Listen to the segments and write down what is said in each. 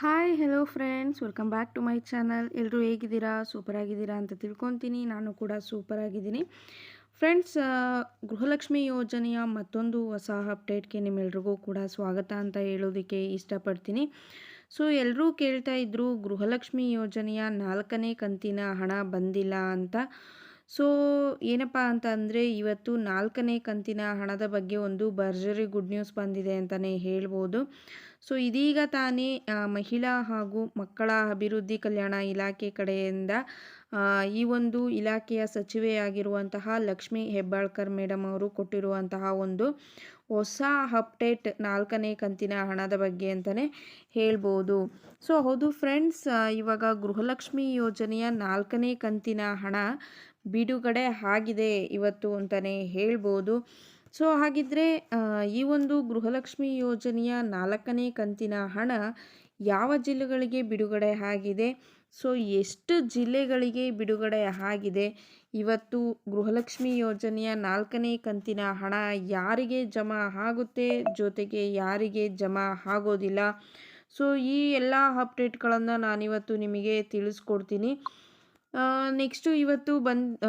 Hi hello friends welcome back to my channel ಎಲ್ಲರೂ ಹೇಗಿದ್ದೀರಾ? Super ಆಗಿದ್ದೀರಾ ಅಂತ ತಿಳ್ಕೊತೀನಿ. ನಾನು ಕೂಡ ಸೂಪರ್ ಆಗಿದ್ದೀನಿ ಫ್ರೆಂಡ್ಸ್ ಗೃಹಲಕ್ಷ್ಮಿ ಯೋಜನೆಯ ಮತ್ತೊಂದು ಹೊಸ ಅಪ್ಡೇಟ್ಗೆ ನಿಮ್ಮೆಲ್ರಿಗೂ ಕೂಡ ಸ್ವಾಗತ ಅಂತ ಹೇಳೋದಕ್ಕೆ ಇಷ್ಟಪಡ್ತೀನಿ. ಸೊ ಎಲ್ಲರೂ ಕೇಳ್ತಾ ಇದ್ರು ಗೃಹಲಕ್ಷ್ಮಿ ಯೋಜನೆಯ ನಾಲ್ಕನೇ ಕಂತಿನ ಹಣ ಬಂದಿಲ್ಲ ಅಂತ. ಸೊ, ಏನಪ್ಪ ಅಂತ ಅಂದರೆ ಇವತ್ತು ನಾಲ್ಕನೇ ಕಂತಿನ ಹಣದ ಬಗ್ಗೆ ಒಂದು ಭರ್ಜರಿ ಗುಡ್ ನ್ಯೂಸ್ ಬಂದಿದೆ ಅಂತಲೇ ಹೇಳ್ಬೋದು. ಸೊ, ಇದೀಗ ತಾನೇ ಮಹಿಳಾ ಹಾಗೂ ಮಕ್ಕಳ ಅಭಿವೃದ್ಧಿ ಕಲ್ಯಾಣ ಇಲಾಖೆ ಕಡೆಯಿಂದ ಈ ಒಂದು ಇಲಾಖೆಯ ಸಚಿವೆಯಾಗಿರುವಂತಹ ಲಕ್ಷ್ಮಿ ಹೆಬ್ಬಾಳ್ಕರ್ ಮೇಡಮ್ ಅವರು ಕೊಟ್ಟಿರುವಂತಹ ಒಂದು ಹೊಸ ಅಪ್ಡೇಟ್ ನಾಲ್ಕನೇ ಕಂತಿನ ಹಣದ ಬಗ್ಗೆ ಅಂತಲೇ ಹೇಳ್ಬೋದು. ಸೊ, ಹೌದು ಫ್ರೆಂಡ್ಸ್ ಇವಾಗ ಗೃಹಲಕ್ಷ್ಮಿ ಯೋಜನೆಯ ನಾಲ್ಕನೇ ಕಂತಿನ ಹಣ ಬಿಡುಗಡೆ ಆಗಿದೆ ಇವತ್ತು ಅಂತಲೇ ಹೇಳ್ಬೋದು. ಸೊ, ಹಾಗಿದ್ರೆ ಈ ಒಂದು ಗೃಹಲಕ್ಷ್ಮಿ ಯೋಜನೆಯ ನಾಲ್ಕನೇ ಕಂತಿನ ಹಣ ಯಾವ ಜಿಲ್ಲೆಗಳಿಗೆ ಬಿಡುಗಡೆ ಆಗಿದೆ? ಸೊ, ಎಷ್ಟು ಜಿಲ್ಲೆಗಳಿಗೆ ಬಿಡುಗಡೆ ಆಗಿದೆ? ಇವತ್ತು ಗೃಹಲಕ್ಷ್ಮಿ ಯೋಜನೆಯ ನಾಲ್ಕನೇ ಕಂತಿನ ಹಣ ಯಾರಿಗೆ ಜಮಾ ಆಗುತ್ತೆ? ಜೊತೆಗೆ ಯಾರಿಗೆ ಜಮಾ ಆಗೋದಿಲ್ಲ? ಸೊ, ಈ ಎಲ್ಲ ಅಪ್ಡೇಟ್ಗಳನ್ನು ನಾನಿವತ್ತು ನಿಮಗೆ ತಿಳಿಸ್ಕೊಡ್ತೀನಿ. ನೆಕ್ಸ್ಟು ಇವತ್ತು ಬಂದು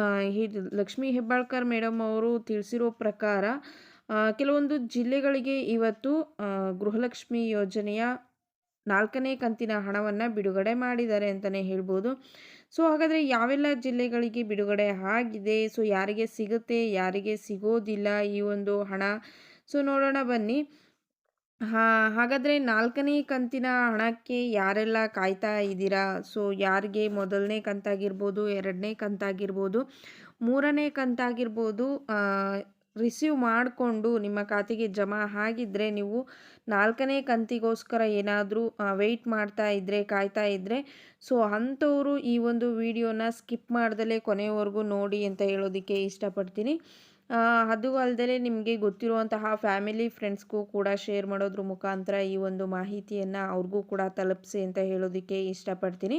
ಲಕ್ಷ್ಮೀ ಹೆಬ್ಬಾಳ್ಕರ್ ಮೇಡಮ್ ಅವರು ತಿಳಿಸಿರೋ ಪ್ರಕಾರ ಕೆಲವೊಂದು ಜಿಲ್ಲೆಗಳಿಗೆ ಇವತ್ತು ಗೃಹಲಕ್ಷ್ಮಿ ಯೋಜನೆಯ ನಾಲ್ಕನೇ ಕಂತಿನ ಹಣವನ್ನು ಬಿಡುಗಡೆ ಮಾಡಿದ್ದಾರೆ ಅಂತಲೇ ಹೇಳ್ಬೋದು. ಸೊ, ಹಾಗಾದರೆ ಯಾವೆಲ್ಲ ಜಿಲ್ಲೆಗಳಿಗೆ ಬಿಡುಗಡೆ ಆಗಿದೆ? ಸೊ, ಯಾರಿಗೆ ಸಿಗುತ್ತೆ, ಯಾರಿಗೆ ಸಿಗೋದಿಲ್ಲ ಈ ಒಂದು ಹಣ? ಸೊ, ನೋಡೋಣ ಬನ್ನಿ. ಹಾಂ, ಹಾಗಾದರೆ ನಾಲ್ಕನೇ ಕಂತಿನ ಹಣಕ್ಕೆ ಯಾರೆಲ್ಲ ಕಾಯ್ತಾ ಇದ್ದೀರಾ? ಸೊ ಯಾರಿಗೆ ಮೊದಲನೇ ಕಂತಾಗಿರ್ಬೋದು, ಎರಡನೇ ಕಂತಾಗಿರ್ಬೋದು, ಮೂರನೇ ಕಂತಾಗಿರ್ಬೋದು ರಿಸೀವ್ ಮಾಡಿಕೊಂಡು ನಿಮ್ಮ ಖಾತೆಗೆ ಜಮಾ ಆಗಿದ್ದರೆ ನೀವು ನಾಲ್ಕನೇ ಕಂತಿಗೋಸ್ಕರ ಏನಾದರೂ ವೆಯ್ಟ್ ಮಾಡ್ತಾ ಇದ್ದರೆ ಕಾಯ್ತಾ ಇದ್ದರೆ ಸೊ ಅಂಥವರು ಈ ಒಂದು ವಿಡಿಯೋನ ಸ್ಕಿಪ್ ಮಾಡ್ದಲೇ ಕೊನೆಯವರೆಗೂ ನೋಡಿ ಅಂತ ಹೇಳೋದಕ್ಕೆ ಇಷ್ಟಪಡ್ತೀನಿ. ಅದು ಅಲ್ಲದೆ ನಿಮಗೆ ಗೊತ್ತಿರುವಂತಹ ಫ್ಯಾಮಿಲಿ ಫ್ರೆಂಡ್ಸ್ಗೂ ಕೂಡ ಶೇರ್ ಮಾಡೋದ್ರ ಮುಖಾಂತರ ಈ ಒಂದು ಮಾಹಿತಿಯನ್ನು ಅವ್ರಿಗೂ ಕೂಡ ತಲುಪಿಸಿ ಅಂತ ಹೇಳೋದಕ್ಕೆ ಇಷ್ಟಪಡ್ತೀನಿ.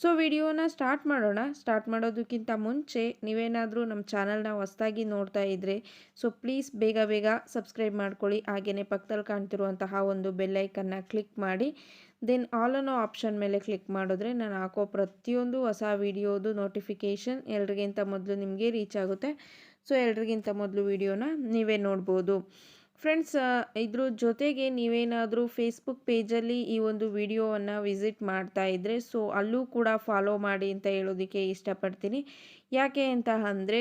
ಸೊ, ವಿಡಿಯೋನ ಸ್ಟಾರ್ಟ್ ಮಾಡೋಣ. ಸ್ಟಾರ್ಟ್ ಮಾಡೋದಕ್ಕಿಂತ ಮುಂಚೆ ನೀವೇನಾದರೂ ನಮ್ಮ ಚಾನಲ್ನ ಹೊಸ್ದಾಗಿ ನೋಡ್ತಾ ಇದ್ದರೆ ಸೊ, ಪ್ಲೀಸ್ ಬೇಗ ಬೇಗ ಸಬ್ಸ್ಕ್ರೈಬ್ ಮಾಡ್ಕೊಳ್ಳಿ. ಹಾಗೆಯೇ ಪಕ್ಕದಲ್ಲಿ ಕಾಣ್ತಿರುವಂತಹ ಒಂದು ಬೆಲ್ಲೈಕನ್ನು ಕ್ಲಿಕ್ ಮಾಡಿ. ದೆನ್ ಆಲ್ ಅನ್ನೋ ಆಪ್ಷನ್ ಮೇಲೆ ಕ್ಲಿಕ್ ಮಾಡಿದ್ರೆ ನಾನು ಹಾಕೋ ಪ್ರತಿಯೊಂದು ಹೊಸ ವಿಡಿಯೋದು ನೋಟಿಫಿಕೇಷನ್ ಎಲ್ರಿಗಿಂತ ಮೊದಲು ನಿಮಗೆ ರೀಚ್ ಆಗುತ್ತೆ. ಸೊ ಎಲ್ರಿಗಿಂತ ಮೊದಲು ವಿಡಿಯೋನ ನೀವೇ ನೋಡ್ಬೋದು. ಫ್ರೆಂಡ್ಸ್ ಇದ್ರ ಜೊತೆಗೆ ನೀವೇನಾದರೂ ಫೇಸ್ಬುಕ್ ಪೇಜಲ್ಲಿ ಈ ಒಂದು ವಿಡಿಯೋವನ್ನು ವಿಸಿಟ್ ಮಾಡ್ತಾ ಇದ್ದರೆ ಸೊ ಅಲ್ಲೂ ಕೂಡ ಫಾಲೋ ಮಾಡಿ ಅಂತ ಹೇಳೋದಕ್ಕೆ ಇಷ್ಟಪಡ್ತೀನಿ. ಯಾಕೆ ಅಂತ ಅಂದರೆ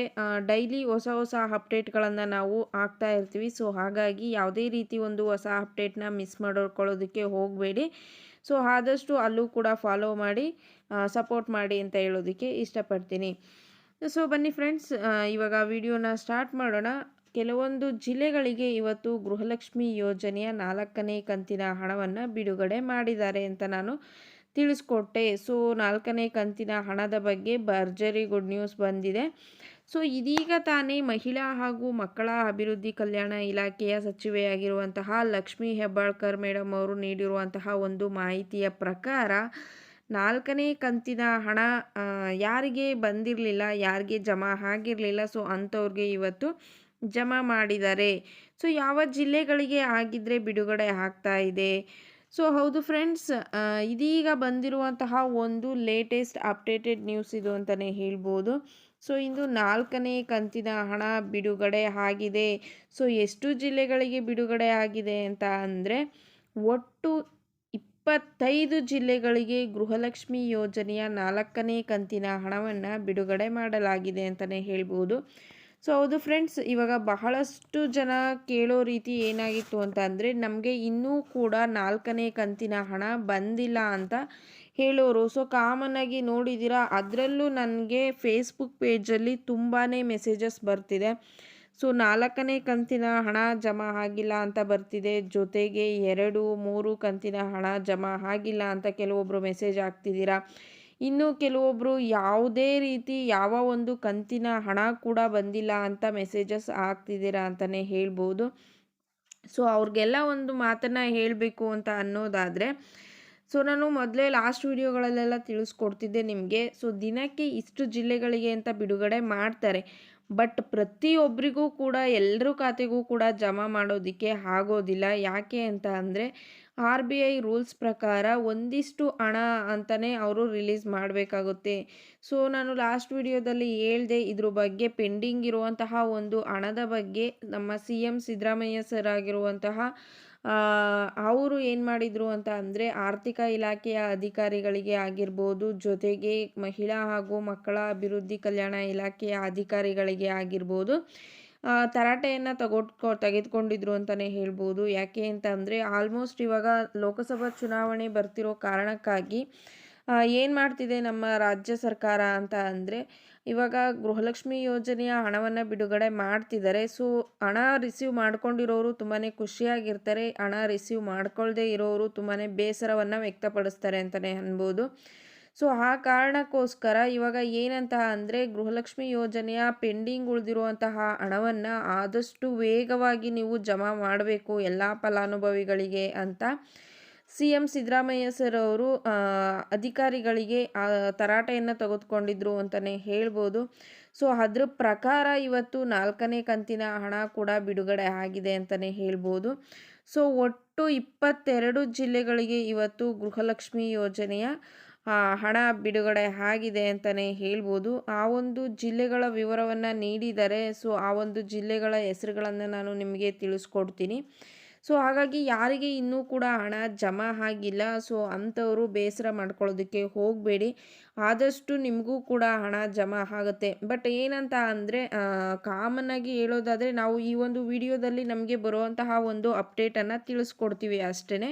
ಡೈಲಿ ಹೊಸ ಹೊಸ ಅಪ್ಡೇಟ್ಗಳನ್ನು ನಾವು ಆಗ್ತಾ ಇರ್ತೀವಿ. ಸೊ ಹಾಗಾಗಿ ಯಾವುದೇ ರೀತಿ ಒಂದು ಹೊಸ ಅಪ್ಡೇಟ್ನ ಮಿಸ್ ಮಾಡ್ಕೊಳ್ಳೋದಕ್ಕೆ ಹೋಗಬೇಡಿ. ಸೊ ಆದಷ್ಟು ಅಲ್ಲೂ ಕೂಡ ಫಾಲೋ ಮಾಡಿ ಸಪೋರ್ಟ್ ಮಾಡಿ ಅಂತ ಹೇಳೋದಕ್ಕೆ ಇಷ್ಟಪಡ್ತೀನಿ. ಸೊ ಬನ್ನಿ ಫ್ರೆಂಡ್ಸ್ ಇವಾಗ ವಿಡಿಯೋನ ಸ್ಟಾರ್ಟ್ ಮಾಡೋಣ. ಕೆಲವೊಂದು ಜಿಲ್ಲೆಗಳಿಗೆ ಇವತ್ತು ಗೃಹಲಕ್ಷ್ಮಿ ಯೋಜನೆಯ ನಾಲ್ಕನೇ ಕಂತಿನ ಹಣವನ್ನು ಬಿಡುಗಡೆ ಮಾಡಿದ್ದಾರೆ ಅಂತ ನಾನು ತಿಳಿಸ್ಕೊಟ್ಟೆ. ಸೊ, ನಾಲ್ಕನೇ ಕಂತಿನ ಹಣದ ಬಗ್ಗೆ ಭರ್ಜರಿ ಗುಡ್ ನ್ಯೂಸ್ ಬಂದಿದೆ. ಸೊ, ಇದೀಗ ತಾನೇ ಮಹಿಳಾ ಹಾಗೂ ಮಕ್ಕಳ ಅಭಿವೃದ್ಧಿ ಕಲ್ಯಾಣ ಇಲಾಖೆಯ ಸಚಿವೆಯಾಗಿರುವಂತಹ ಲಕ್ಷ್ಮೀ ಹೆಬ್ಬಾಳ್ಕರ್ ಮೇಡಮ್ ಅವರು ನೀಡಿರುವಂತಹ ಒಂದು ಮಾಹಿತಿಯ ಪ್ರಕಾರ ನಾಲ್ಕನೇ ಕಂತಿನ ಹಣ ಯಾರಿಗೆ ಬಂದಿರಲಿಲ್ಲ, ಯಾರಿಗೆ ಜಮಾ ಆಗಿರಲಿಲ್ಲ, ಸೊ ಅಂಥವ್ರಿಗೆ ಇವತ್ತು ಜಮಾ ಮಾಡಿದ್ದಾರೆ. ಸೊ ಯಾವ ಜಿಲ್ಲೆಗಳಿಗೆ ಆಗಿದ್ದರೆ ಬಿಡುಗಡೆ ಆಗ್ತಾ ಇದೆ? ಸೊ ಹೌದು ಫ್ರೆಂಡ್ಸ್ ಇದೀಗ ಬಂದಿರುವಂತಹ ಒಂದು ಲೇಟೆಸ್ಟ್ ಅಪ್ಡೇಟೆಡ್ ನ್ಯೂಸ್ ಇದು ಅಂತಲೇ ಹೇಳ್ಬೋದು. ಸೊ ಇಂದು ನಾಲ್ಕನೇ ಕಂತಿನ ಹಣ ಬಿಡುಗಡೆ ಆಗಿದೆ. ಸೊ ಎಷ್ಟು ಜಿಲ್ಲೆಗಳಿಗೆ ಬಿಡುಗಡೆ ಆಗಿದೆ ಅಂತ ಅಂದರೆ, ಒಟ್ಟು ಇಪ್ಪತ್ತೈದು ಜಿಲ್ಲೆಗಳಿಗೆ ಗೃಹಲಕ್ಷ್ಮಿ ಯೋಜನೆಯ ನಾಲ್ಕನೇ ಕಂತಿನ ಹಣವನ್ನು ಬಿಡುಗಡೆ ಮಾಡಲಾಗಿದೆ ಅಂತಲೇ ಹೇಳ್ಬೋದು. ಸೊ ಹೌದು ಫ್ರೆಂಡ್ಸ್ ಇವಾಗ ಬಹಳಷ್ಟು ಜನ ಕೇಳೋ ರೀತಿ ಏನಾಗಿತ್ತು ಅಂತ ಅಂದರೆ, ನಮಗೆ ಇನ್ನೂ ಕೂಡ ನಾಲ್ಕನೇ ಕಂತಿನ ಹಣ ಬಂದಿಲ್ಲ ಅಂತ ಹೇಳೋರು. ಸೊ ಕಾಮನ್ನಾಗಿ ನೋಡಿದ್ದೀರಾ ಅದರಲ್ಲೂ ನನಗೆ ಫೇಸ್ಬುಕ್ ಪೇಜಲ್ಲಿ ತುಂಬಾ ಮೆಸೇಜಸ್ ಬರ್ತಿದೆ. ಸೊ ನಾಲ್ಕನೇ ಕಂತಿನ ಹಣ ಜಮಾ ಆಗಿಲ್ಲ ಅಂತ ಬರ್ತಿದೆ. ಜೊತೆಗೆ ಎರಡು, ಮೂರು ಕಂತಿನ ಹಣ ಜಮಾ ಆಗಿಲ್ಲ ಅಂತ ಕೆಲವೊಬ್ಬರು ಮೆಸೇಜ್ ಹಾಕ್ತಿದ್ದೀರಾ? ಇನ್ನು ಕೆಲವೊಬ್ಬರು ಯಾವುದೇ ರೀತಿ ಯಾವ ಒಂದು ಕಂತಿನ ಹಣ ಕೂಡ ಬಂದಿಲ್ಲ ಅಂತ ಮೆಸೇಜಸ್ ಹಾಕ್ತಿದ್ದೀರಾ ಅಂತಲೇ ಹೇಳ್ಬೋದು. ಸೊ ಅವ್ರಿಗೆಲ್ಲ ಒಂದು ಮಾತನ್ನು ಹೇಳಬೇಕು ಅಂತ ಅನ್ನೋದಾದರೆ ಸೊ ನಾನು ಮೊದಲೇ ಲಾಸ್ಟ್ ವೀಡಿಯೋಗಳಲ್ಲೆಲ್ಲ ತಿಳಿಸ್ಕೊಡ್ತಿದ್ದೆ ನಿಮಗೆ. ಸೊ ದಿನಕ್ಕೆ ಇಷ್ಟು ಜಿಲ್ಲೆಗಳಿಗೆ ಅಂತ ಬಿಡುಗಡೆ ಮಾಡ್ತಾರೆ. ಬಟ್ ಪ್ರತಿಯೊಬ್ಬರಿಗೂ ಕೂಡ ಎಲ್ಲರೂ ಖಾತೆಗೂ ಕೂಡ ಜಮಾ ಮಾಡೋದಕ್ಕೆ ಆಗೋದಿಲ್ಲ. ಯಾಕೆ ಅಂತ ಅಂದರೆ ಆರ್ ಬಿ ಐ ರೂಲ್ಸ್ ಪ್ರಕಾರ ಒಂದಿಷ್ಟು ಹಣ ಅಂತಲೇ ಅವರು ರಿಲೀಸ್ ಮಾಡಬೇಕಾಗುತ್ತೆ. ಸೊ ನಾನು ಲಾಸ್ಟ್ ವಿಡಿಯೋದಲ್ಲಿ ಹೇಳಿದೆ, ಇದ್ರ ಬಗ್ಗೆ ಪೆಂಡಿಂಗ್ ಇರುವಂತಹ ಒಂದು ಹಣದ ಬಗ್ಗೆ ನಮ್ಮ ಸಿ ಎಂ ಸಿದ್ದರಾಮಯ್ಯ ಸರ್ ಆಗಿರುವಂತಹ ಅವರು ಏನು ಮಾಡಿದರು ಅಂತ ಅಂದರೆ ಆರ್ಥಿಕ ಇಲಾಖೆಯ ಅಧಿಕಾರಿಗಳಿಗೆ ಆಗಿರ್ಬೋದು, ಜೊತೆಗೆ ಮಹಿಳಾ ಹಾಗೂ ಮಕ್ಕಳ ಅಭಿವೃದ್ಧಿ ಕಲ್ಯಾಣ ಇಲಾಖೆಯ ಅಧಿಕಾರಿಗಳಿಗೆ ಆಗಿರ್ಬೋದು ತರಾಟೆಯನ್ನು ತಗೊಟ್ಕೊ, ತೆಗೆದುಕೊಂಡಿದ್ರು ಅಂತಲೇ ಹೇಳ್ಬೋದು. ಯಾಕೆ ಅಂತ ಅಂದರೆ ಆಲ್ಮೋಸ್ಟ್ ಇವಾಗ ಲೋಕಸಭಾ ಚುನಾವಣೆ ಬರ್ತಿರೋ ಕಾರಣಕ್ಕಾಗಿ ಏನು ಮಾಡ್ತಿದೆ ನಮ್ಮ ರಾಜ್ಯ ಸರ್ಕಾರ ಅಂತ ಅಂದರೆ, ಇವಾಗ ಗೃಹಲಕ್ಷ್ಮಿ ಯೋಜನೆಯ ಹಣವನ್ನು ಬಿಡುಗಡೆ ಮಾಡ್ತಿದ್ದಾರೆ. ಸೊ ಹಣ ರಿಸೀವ್ ಮಾಡ್ಕೊಂಡಿರೋರು ತುಂಬಾ ಖುಷಿಯಾಗಿರ್ತಾರೆ. ಹಣ ರಿಸೀವ್ ಮಾಡ್ಕೊಳ್ಳದೆ ಇರೋರು ತುಂಬಾ ಬೇಸರವನ್ನು ವ್ಯಕ್ತಪಡಿಸ್ತಾರೆ ಅಂತಲೇ ಅನ್ಬೋದು. ಸೊ ಆ ಕಾರಣಕ್ಕೋಸ್ಕರ ಇವಾಗ ಏನಂತ ಅಂದರೆ, ಗೃಹಲಕ್ಷ್ಮಿ ಯೋಜನೆಯ ಪೆಂಡಿಂಗ್ ಉಳಿದಿರುವಂತಹ ಹಣವನ್ನು ಆದಷ್ಟು ವೇಗವಾಗಿ ನೀವು ಜಮಾ ಮಾಡಬೇಕು ಎಲ್ಲ ಫಲಾನುಭವಿಗಳಿಗೆ ಅಂತ. ಸಿ ಎಂ ಸಿದ್ದರಾಮಯ್ಯ ಸರ್ ಅವರು ಅಧಿಕಾರಿಗಳಿಗೆ ತರಾಟೆಯನ್ನು ತೆಗೆದುಕೊಂಡಿದ್ರು ಅಂತಲೇ ಹೇಳ್ಬೋದು. ಸೊ, ಅದ್ರ ಪ್ರಕಾರ ಇವತ್ತು ನಾಲ್ಕನೇ ಕಂತಿನ ಹಣ ಕೂಡ ಬಿಡುಗಡೆ ಆಗಿದೆ ಅಂತಲೇ ಹೇಳ್ಬೋದು. ಸೊ, ಒಟ್ಟು ಇಪ್ಪತ್ತೆರಡು ಜಿಲ್ಲೆಗಳಿಗೆ ಇವತ್ತು ಗೃಹಲಕ್ಷ್ಮಿ ಯೋಜನೆಯ ಹಣ ಬಿಡುಗಡೆ ಆಗಿದೆ ಅಂತಲೇ ಹೇಳ್ಬೋದು. ಆ ಒಂದು ಜಿಲ್ಲೆಗಳ ವಿವರವನ್ನು ನೀಡಿದರೆ, ಸೊ, ಆ ಒಂದು ಜಿಲ್ಲೆಗಳ ಹೆಸರುಗಳನ್ನು ನಾನು ನಿಮಗೆ ತಿಳಿಸ್ಕೊಡ್ತೀನಿ. ಸೊ ಹಾಗಾಗಿ ಯಾರಿಗೆ ಇನ್ನೂ ಕೂಡ ಹಣ ಜಮಾ ಆಗಿಲ್ಲ. ಸೊ ಅಂಥವರು ಬೇಸರ ಮಾಡ್ಕೊಳ್ಳೋದಕ್ಕೆ ಹೋಗಬೇಡಿ. ಆದಷ್ಟು ನಿಮಗೂ ಕೂಡ ಹಣ ಜಮಾ ಆಗುತ್ತೆ. ಬಟ್ ಏನಂತ ಅಂದರೆ ಕಾಮನ್ನಾಗಿ ಹೇಳೋದಾದರೆ ನಾವು ಈ ಒಂದು ವಿಡಿಯೋದಲ್ಲಿ ನಮಗೆ ಬರುವಂತಹ ಒಂದು ಅಪ್ಡೇಟನ್ನು ತಿಳಿಸ್ಕೊಡ್ತೀವಿ ಅಷ್ಟೇ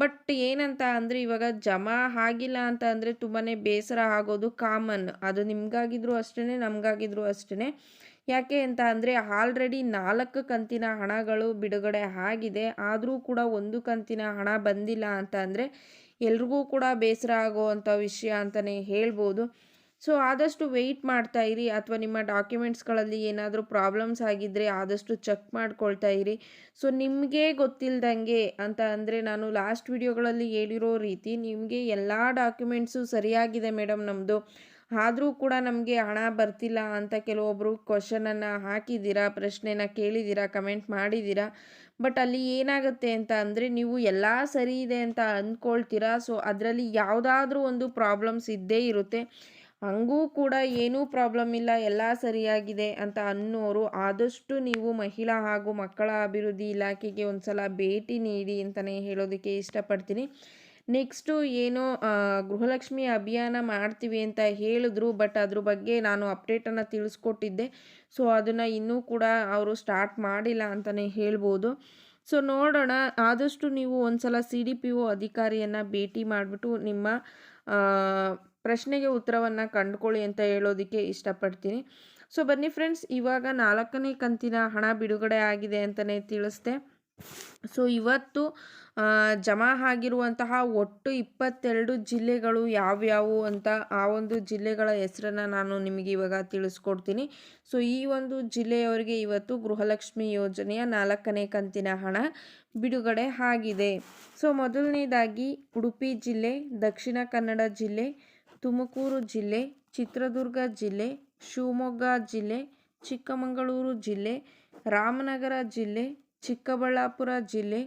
ಬಟ್ ಏನಂತ ಅಂದರೆ, ಇವಾಗ ಜಮಾ ಆಗಿಲ್ಲ ಅಂತ ಅಂದರೆ ತುಂಬಾ ಬೇಸರ ಆಗೋದು ಕಾಮನ್. ಅದು ನಿಮಗಾಗಿದ್ರು ಅಷ್ಟೇ ನಮಗಾಗಿದ್ರು ಅಷ್ಟೇ ಯಾಕೆ ಅಂತ ಅಂದರೆ ಆಲ್ರೆಡಿ ನಾಲ್ಕು ಕಂತಿನ ಹಣಗಳು ಬಿಡುಗಡೆ ಆಗಿದೆ. ಆದರೂ ಕೂಡ ಒಂದು ಕಂತಿನ ಹಣ ಬಂದಿಲ್ಲ ಅಂತ ಅಂದರೆ ಎಲ್ರಿಗೂ ಕೂಡ ಬೇಸರ ಆಗುವಂಥ ವಿಷಯ ಅಂತಲೇ ಹೇಳ್ಬೋದು. ಸೊ, ಆದಷ್ಟು ವೆಯ್ಟ್ ಮಾಡ್ತಾ ಇರಿ. ಅಥವಾ ನಿಮ್ಮ ಡಾಕ್ಯುಮೆಂಟ್ಸ್ಗಳಲ್ಲಿ ಏನಾದರೂ ಪ್ರಾಬ್ಲಮ್ಸ್ ಆಗಿದ್ದರೆ ಆದಷ್ಟು ಚೆಕ್ ಮಾಡ್ಕೊಳ್ತಾ ಇರಿ. ಸೊ, ನಿಮಗೆ ಗೊತ್ತಿಲ್ದಂಗೆ ಅಂತ ಅಂದರೆ ನಾನು ಲಾಸ್ಟ್ ವಿಡಿಯೋಗಳಲ್ಲಿ ಹೇಳಿರೋ ರೀತಿ ನಿಮಗೆ ಎಲ್ಲ ಡಾಕ್ಯುಮೆಂಟ್ಸು ಸರಿಯಾಗಿದೆ ಮೇಡಮ್ ನಮ್ಮದು ಆದರೂ ಕೂಡ ನಮಗೆ ಹಣ ಬರ್ತಿಲ್ಲ ಅಂತ ಕೆಲವೊಬ್ಬರು ಕ್ವಶನನ್ನು ಹಾಕಿದ್ದೀರಾ, ಪ್ರಶ್ನೆನ ಕೇಳಿದ್ದೀರಾ ಕಮೆಂಟ್ ಮಾಡಿದ್ದೀರಾ? ಬಟ್ ಅಲ್ಲಿ ಏನಾಗುತ್ತೆ ಅಂತ ಅಂದರೆ ನೀವು ಎಲ್ಲ ಸರಿ ಇದೆ ಅಂತ ಅಂದ್ಕೊಳ್ತೀರಾ ಸೊ ಅದರಲ್ಲಿ ಯಾವುದಾದ್ರೂ ಒಂದು ಪ್ರಾಬ್ಲಮ್ಸ್ ಇದ್ದೇ ಇರುತ್ತೆ. ಹಂಗೂ ಕೂಡ ಏನೂ ಪ್ರಾಬ್ಲಮ್ ಇಲ್ಲ, ಎಲ್ಲ ಸರಿಯಾಗಿದೆ ಅಂತ ಅನ್ನೋರು ಆದಷ್ಟು ನೀವು ಮಹಿಳಾ ಹಾಗೂ ಮಕ್ಕಳ ಅಭಿವೃದ್ಧಿ ಇಲಾಖೆಗೆ ಒಂದು ಸಲ ಭೇಟಿ ನೀಡಿ ಅಂತಲೇ ಹೇಳೋದಕ್ಕೆ ಇಷ್ಟಪಡ್ತೀನಿ. ನೆಕ್ಸ್ಟು ಏನು ಗೃಹಲಕ್ಷ್ಮಿ ಅಭಿಯಾನ ಮಾಡ್ತೀವಿ ಅಂತ ಹೇಳಿದ್ರು, ಬಟ್ ಅದ್ರ ಬಗ್ಗೆ ನಾನು ಅಪ್ಡೇಟನ್ನು ತಿಳಿಸ್ಕೊಟ್ಟಿದ್ದೆ. ಸೊ, ಅದನ್ನು ಇನ್ನೂ ಕೂಡ ಅವರು ಸ್ಟಾರ್ಟ್ ಮಾಡಿಲ್ಲ ಅಂತಲೇ ಹೇಳ್ಬೋದು. ಸೊ, ನೋಡೋಣ. ಆದಷ್ಟು ನೀವು ಒಂದು ಸಲ ಸಿ ಡಿ ಪಿ ಒ ಅಧಿಕಾರಿಯನ್ನು ಭೇಟಿ ಮಾಡಿಬಿಟ್ಟು ನಿಮ್ಮ ಪ್ರಶ್ನೆಗೆ ಉತ್ತರವನ್ನು ಕಂಡುಕೊಳ್ಳಿ ಅಂತ ಹೇಳೋದಕ್ಕೆ ಇಷ್ಟಪಡ್ತೀನಿ. ಸೊ, ಬನ್ನಿ ಫ್ರೆಂಡ್ಸ್, ಇವಾಗ ನಾಲ್ಕನೇ ಕಂತಿನ ಹಣ ಬಿಡುಗಡೆ ಆಗಿದೆ ಅಂತಲೇ ತಿಳಿಸ್ದೆ. ಸೊ ಇವತ್ತು ಜಮಾ ಆಗಿರುವಂತಹ ಒಟ್ಟು ಇಪ್ಪತ್ತೆರಡು ಜಿಲ್ಲೆಗಳು ಯಾವ್ಯಾವು ಅಂತ ಆ ಒಂದು ಜಿಲ್ಲೆಗಳ ಹೆಸರನ್ನು ನಾನು ನಿಮಗೆ ಇವಾಗ ತಿಳಿಸ್ಕೊಡ್ತೀನಿ. ಸೊ ಈ ಒಂದು ಜಿಲ್ಲೆಯವರಿಗೆ ಇವತ್ತು ಗೃಹಲಕ್ಷ್ಮಿ ಯೋಜನೆಯ ನಾಲ್ಕನೇ ಕಂತಿನ ಹಣ ಬಿಡುಗಡೆ ಆಗಿದೆ. ಸೊ ಮೊದಲನೇದಾಗಿ ಉಡುಪಿ ಜಿಲ್ಲೆ, ದಕ್ಷಿಣ ಕನ್ನಡ ಜಿಲ್ಲೆ, ತುಮಕೂರು ಜಿಲ್ಲೆ, ಚಿತ್ರದುರ್ಗ ಜಿಲ್ಲೆ, ಶಿವಮೊಗ್ಗ ಜಿಲ್ಲೆ, ಚಿಕ್ಕಮಗಳೂರು ಜಿಲ್ಲೆ, ರಾಮನಗರ ಜಿಲ್ಲೆ ಚಿಕ್ಕಬಳ್ಳಾಪುರ ಜಿಲ್ಲೆ,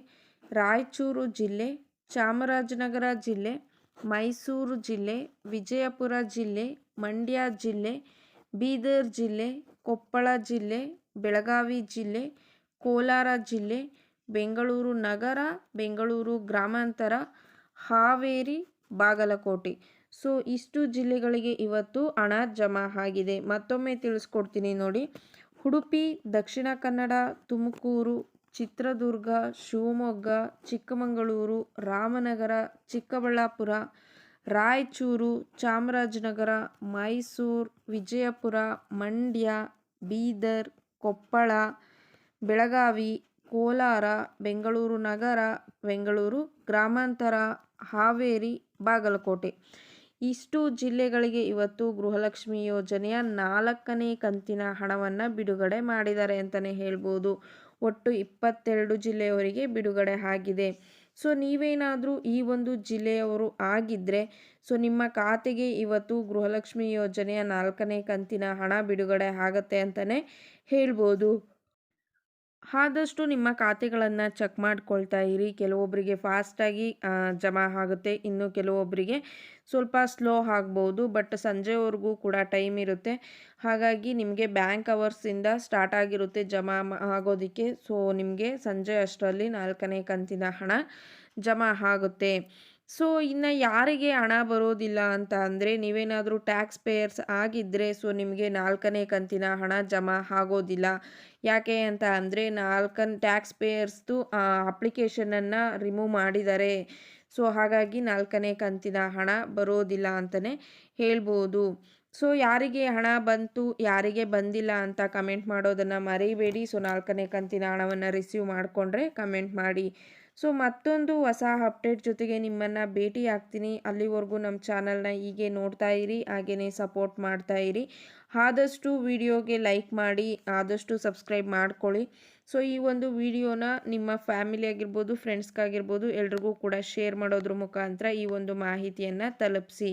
ರಾಯಚೂರು ಜಿಲ್ಲೆ, ಚಾಮರಾಜನಗರ ಜಿಲ್ಲೆ, ಮೈಸೂರು ಜಿಲ್ಲೆ, ವಿಜಯಪುರ ಜಿಲ್ಲೆ, ಮಂಡ್ಯ ಜಿಲ್ಲೆ, ಬೀದರ್ ಜಿಲ್ಲೆ, ಕೊಪ್ಪಳ ಜಿಲ್ಲೆ, ಬೆಳಗಾವಿ ಜಿಲ್ಲೆ, ಕೋಲಾರ ಜಿಲ್ಲೆ, ಬೆಂಗಳೂರು ನಗರ, ಬೆಂಗಳೂರು ಗ್ರಾಮಾಂತರ, ಹಾವೇರಿ, ಬಾಗಲಕೋಟೆ. ಸೊ, ಇಷ್ಟು ಜಿಲ್ಲೆಗಳಿಗೆ ಇವತ್ತು ಹಣ ಜಮಾ ಆಗಿದೆ. ಮತ್ತೊಮ್ಮೆ ತಿಳಿಸ್ಕೊಡ್ತೀನಿ ನೋಡಿ. ಉಡುಪಿ, ದಕ್ಷಿಣ ಕನ್ನಡ, ತುಮಕೂರು ಚಿತ್ರದುರ್ಗ, ಶಿವಮೊಗ್ಗ, ಚಿಕ್ಕಮಗಳೂರು, ರಾಮನಗರ, ಚಿಕ್ಕಬಳ್ಳಾಪುರ, ರಾಯಚೂರು, ಚಾಮರಾಜನಗರ, ಮೈಸೂರು, ವಿಜಯಪುರ, ಮಂಡ್ಯ, ಬೀದರ್, ಕೊಪ್ಪಳ, ಬೆಳಗಾವಿ, ಕೋಲಾರ, ಬೆಂಗಳೂರು ನಗರ, ಬೆಂಗಳೂರು ಗ್ರಾಮಾಂತರ, ಹಾವೇರಿ, ಬಾಗಲಕೋಟೆ. ಇಷ್ಟು ಜಿಲ್ಲೆಗಳಿಗೆ ಇವತ್ತು ಗೃಹಲಕ್ಷ್ಮಿ ಯೋಜನೆಯ ನಾಲ್ಕನೇ ಕಂತಿನ ಹಣವನ್ನು ಬಿಡುಗಡೆ ಮಾಡಿದ್ದಾರೆ ಅಂತಲೇ ಹೇಳ್ಬೋದು. ಒಟ್ಟು ಇಪ್ಪತ್ತೆರಡು ಜಿಲ್ಲೆಯವರಿಗೆ ಬಿಡುಗಡೆ ಆಗಿದೆ. ಸೊ, ನೀವೇನಾದರೂ ಈ ಒಂದು ಜಿಲ್ಲೆಯವರು ಆಗಿದ್ದರೆ ಸೊ, ನಿಮ್ಮ ಖಾತೆಗೆ ಇವತ್ತು ಗೃಹಲಕ್ಷ್ಮಿ ಯೋಜನೆಯ ನಾಲ್ಕನೇ ಕಂತಿನ ಹಣ ಬಿಡುಗಡೆ ಆಗತ್ತೆ ಅಂತಲೇ ಹೇಳ್ಬೋದು. ಆದಷ್ಟು ನಿಮ್ಮ ಖಾತೆಗಳನ್ನು ಚೆಕ್ ಮಾಡ್ಕೊಳ್ತಾ ಇರಿ. ಕೆಲವೊಬ್ಬರಿಗೆ ಫಾಸ್ಟಾಗಿ ಜಮಾ ಆಗುತ್ತೆ. ಇನ್ನು ಕೆಲವೊಬ್ಬರಿಗೆ ಸ್ವಲ್ಪ ಸ್ಲೋ ಆಗ್ಬೋದು ಬಟ್ ಸಂಜೆವರೆಗೂ ಕೂಡ ಟೈಮ್ ಇರುತ್ತೆ. ಹಾಗಾಗಿ ನಿಮಗೆ ಬ್ಯಾಂಕ್ ಅವರ್ಸಿಂದ ಸ್ಟಾರ್ಟ್ ಆಗಿರುತ್ತೆ ಜಮಾ ಆಗೋದಕ್ಕೆ. ಸೊ ನಿಮಗೆ ಸಂಜೆ ಅಷ್ಟರಲ್ಲಿ ನಾಲ್ಕನೇ ಕಂತಿನ ಹಣ ಜಮಾ ಆಗುತ್ತೆ. ಸೊ, ಇನ್ನು ಯಾರಿಗೆ ಹಣ ಬರೋದಿಲ್ಲ ಅಂತ ಅಂದರೆ ನೀವೇನಾದರೂ ಟ್ಯಾಕ್ಸ್ ಪೇಯರ್ಸ್ ಆಗಿದ್ದರೆ ಸೊ, ನಿಮಗೆ ನಾಲ್ಕನೇ ಕಂತಿನ ಹಣ ಜಮಾ ಆಗೋದಿಲ್ಲ. ಯಾಕೆ ಅಂತ ಅಂದರೆ ನಾಲ್ಕನ್ ಟ್ಯಾಕ್ಸ್ ಪೇಯರ್ಸ್ದು ಅಪ್ಲಿಕೇಶನನ್ನು ರಿಮೂವ್ ಮಾಡಿದ್ದಾರೆ ಸೊ, ಹಾಗಾಗಿ ನಾಲ್ಕನೇ ಕಂತಿನ ಹಣ ಬರೋದಿಲ್ಲ ಅಂತಲೇ ಹೇಳ್ಬೋದು. ಸೊ, ಯಾರಿಗೆ ಹಣ ಬಂತು, ಯಾರಿಗೆ ಬಂದಿಲ್ಲ ಅಂತ ಕಮೆಂಟ್ ಮಾಡೋದನ್ನು ಮರೀಬೇಡಿ. ಸೊ, ನಾಲ್ಕನೇ ಕಂತಿನ ಹಣವನ್ನು ರಿಸೀವ್ ಮಾಡಿಕೊಂಡ್ರೆ ಕಮೆಂಟ್ ಮಾಡಿ. ಸೊ ಮತ್ತೊಂದು ಹೊಸ ಅಪ್ಡೇಟ್ ಜೊತೆಗೆ ನಿಮ್ಮನ್ನು ಭೇಟಿ ಆಗ್ತೀನಿ ಅಲ್ಲಿವರೆಗೂ ನಮ್ಮ ಚಾನಲ್ನ ಹೀಗೆ ನೋಡ್ತಾ ಇರಿ ಹಾಗೆಯೇ ಸಪೋರ್ಟ್ ಮಾಡ್ತಾ ಇರಿ. ಆದಷ್ಟು ವಿಡಿಯೋಗೆ ಲೈಕ್ ಮಾಡಿ, ಆದಷ್ಟು ಸಬ್ಸ್ಕ್ರೈಬ್ ಮಾಡ್ಕೊಳ್ಳಿ. ಸೊ ಈ ಒಂದು ವಿಡಿಯೋನ ನಿಮ್ಮ ಫ್ಯಾಮಿಲಿ ಆಗಿರ್ಬೋದು, ಫ್ರೆಂಡ್ಸ್ಗಾಗಿರ್ಬೋದು, ಎಲ್ರಿಗೂ ಕೂಡ ಶೇರ್ ಮಾಡೋದ್ರ ಮುಖಾಂತರ ಈ ಒಂದು ಮಾಹಿತಿಯನ್ನು ತಲುಪಿಸಿ.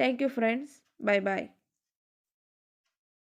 Thank you friends. Bye bye